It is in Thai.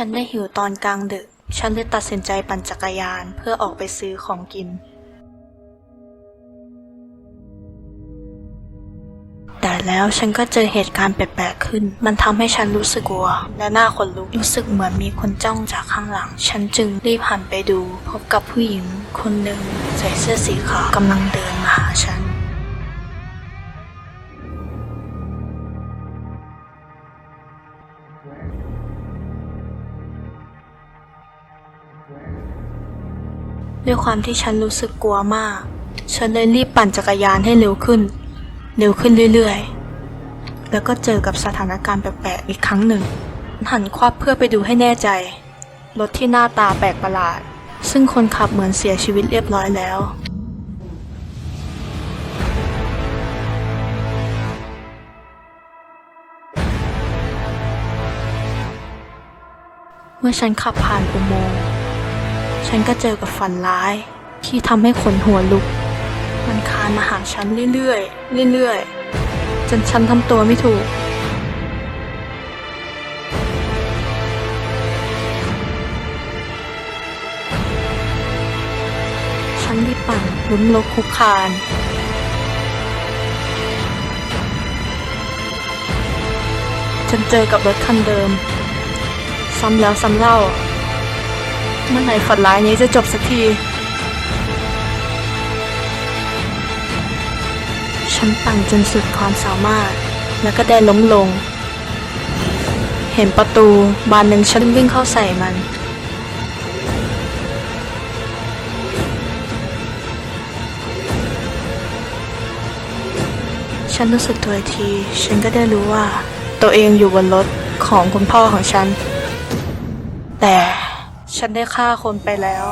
ฉันได้หิวตอนกลางดึก ฉันเลยตัดสินใจปั่นจักรยานเพื่อออกไปซื้อของกิน แต่แล้วฉันก็เจอเหตุการณ์แปลกๆขึ้น มันทำให้ฉันรู้สึกกลัว และหน้าขนลุก รู้สึกเหมือนมีคนจ้องจากข้างหลัง ฉันจึงรีบหันไปดู พบกับผู้หญิงคนหนึ่งใส่เสื้อสีขาวกำลังเดินมาหาฉัน ด้วยความที่ฉันรู้สึกกลัวมาก ฉันเลยรีบปั่นจักรยานให้เร็วขึ้น เร็วขึ้นเรื่อยๆ แล้วก็เจอกับสถานการณ์แปลกๆอีกครั้งหนึ่ง หันควับเพื่อไปดูให้แน่ใจ รถที่หน้าตาแปลกประหลาด ซึ่งคนขับเหมือนเสียชีวิตเรียบร้อยแล้ว เมื่อฉันขับผ่านอุโมงค์ ฉันก็เจอกับฝันร้าย ที่ทำให้ขนหัวลุก มันคานมาหาฉันเรื่อยๆ เรื่อยๆ จนฉันทำตัวไม่ถูก ฉันรีบปั่นล้มลกคุกคานจนเจอกับรถคันเดิม ซ้ำแล้วซ้ำเล่า เมื่อไหร่ฝันร้ายนี้จะจบสักที ฉันปั่นจนสุดความสามารถ แล้วก็ได้ล้มลง เห็นประตูบานหนึ่งฉันวิ่งเข้าใส่มัน ฉันรู้สึกตัวที ฉันก็ได้รู้ว่า ตัวเองอยู่บนรถของคุณพ่อของฉัน แต่ ฉันได้ฆ่าคนไปแล้ว